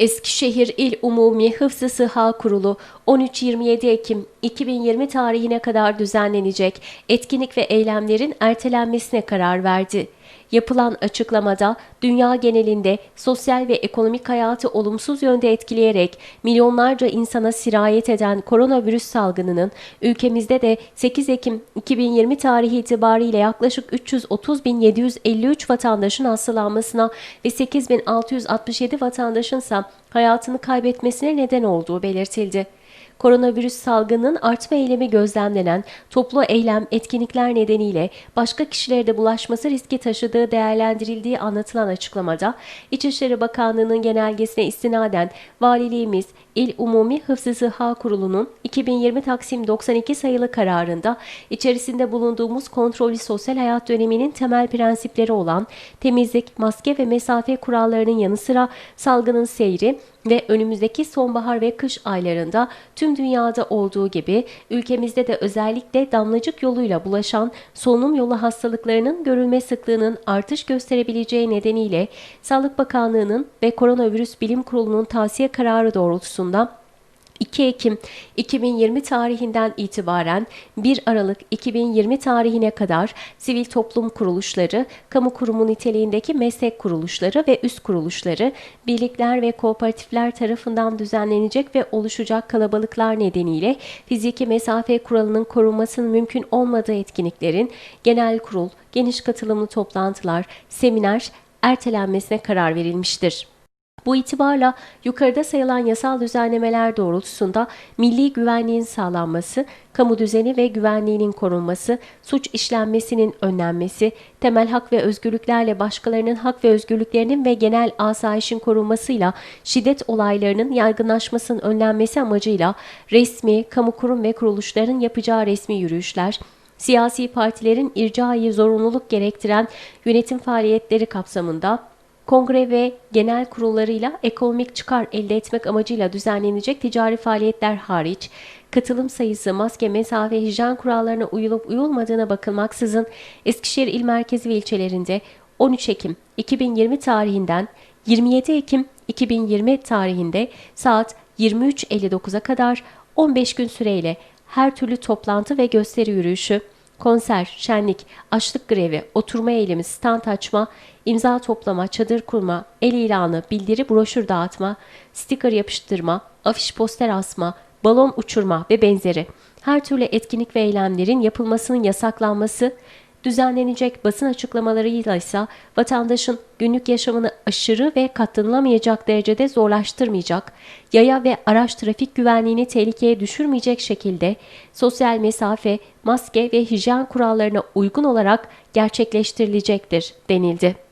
Eskişehir İl Umumi Hıfzı Sıha Kurulu 13-27 Ekim 2020 tarihine kadar düzenlenecek etkinlik ve eylemlerin ertelenmesine karar verdi. Yapılan açıklamada dünya genelinde sosyal ve ekonomik hayatı olumsuz yönde etkileyerek milyonlarca insana sirayet eden koronavirüs salgınının ülkemizde de 8 Ekim 2020 tarihi itibariyle yaklaşık 330.753 vatandaşın hastalanmasına ve 8.667 vatandaşın ise hayatını kaybetmesine neden olduğu belirtildi. Koronavirüs salgının artma eylemi gözlemlenen toplu eylem etkinlikler nedeniyle başka kişilere de bulaşması riski taşıdığı değerlendirildiği anlatılan açıklamada İçişleri Bakanlığı'nın genelgesine istinaden valiliğimiz İl Umumi Hıfzı Sıha Kurulu'nun 2020 Taksim 92 sayılı kararında içerisinde bulunduğumuz kontrollü sosyal hayat döneminin temel prensipleri olan temizlik, maske ve mesafe kurallarının yanı sıra salgının seyri ve önümüzdeki sonbahar ve kış aylarında tüm dünyada olduğu gibi ülkemizde de özellikle damlacık yoluyla bulaşan solunum yolu hastalıklarının görülme sıklığının artış gösterebileceği nedeniyle Sağlık Bakanlığı'nın ve Koronavirüs Bilim Kurulu'nun tavsiye kararı doğrultusunda 2 Ekim 2020 tarihinden itibaren 1 Aralık 2020 tarihine kadar sivil toplum kuruluşları, kamu kurumu niteliğindeki meslek kuruluşları ve üst kuruluşları, birlikler ve kooperatifler tarafından düzenlenecek ve oluşacak kalabalıklar nedeniyle fiziki mesafe kuralının korunmasının mümkün olmadığı etkinliklerin genel kurul, geniş katılımlı toplantılar, seminer ertelenmesine karar verilmiştir. Bu itibarla yukarıda sayılan yasal düzenlemeler doğrultusunda milli güvenliğin sağlanması, kamu düzeni ve güvenliğinin korunması, suç işlenmesinin önlenmesi, temel hak ve özgürlüklerle başkalarının hak ve özgürlüklerinin ve genel asayişin korunmasıyla şiddet olaylarının yaygınlaşmasının önlenmesi amacıyla resmi, kamu kurum ve kuruluşların yapacağı resmi yürüyüşler, siyasi partilerin ircai zorunluluk gerektiren yönetim faaliyetleri kapsamında kongre ve genel kurullarıyla ekonomik çıkar elde etmek amacıyla düzenlenecek ticari faaliyetler hariç, katılım sayısı, maske, mesafe, hijyen kurallarına uyulup uyulmadığına bakılmaksızın Eskişehir il merkezi ve ilçelerinde 13 Ekim 2020 tarihinden 27 Ekim 2020 tarihinde saat 23.59'a kadar 15 gün süreyle her türlü toplantı ve gösteri yürüyüşü, konser, şenlik, açlık grevi, oturma eylemi, stand açma, imza toplama, çadır kurma, el ilanı, bildiri, broşür dağıtma, sticker yapıştırma, afiş poster asma, balon uçurma ve benzeri. Her türlü etkinlik ve eylemlerin yapılmasının yasaklanması, düzenlenecek basın açıklamalarıyla ise vatandaşın günlük yaşamını aşırı ve katlanılamayacak derecede zorlaştırmayacak, yaya ve araç trafik güvenliğini tehlikeye düşürmeyecek şekilde sosyal mesafe, maske ve hijyen kurallarına uygun olarak gerçekleştirilecektir denildi.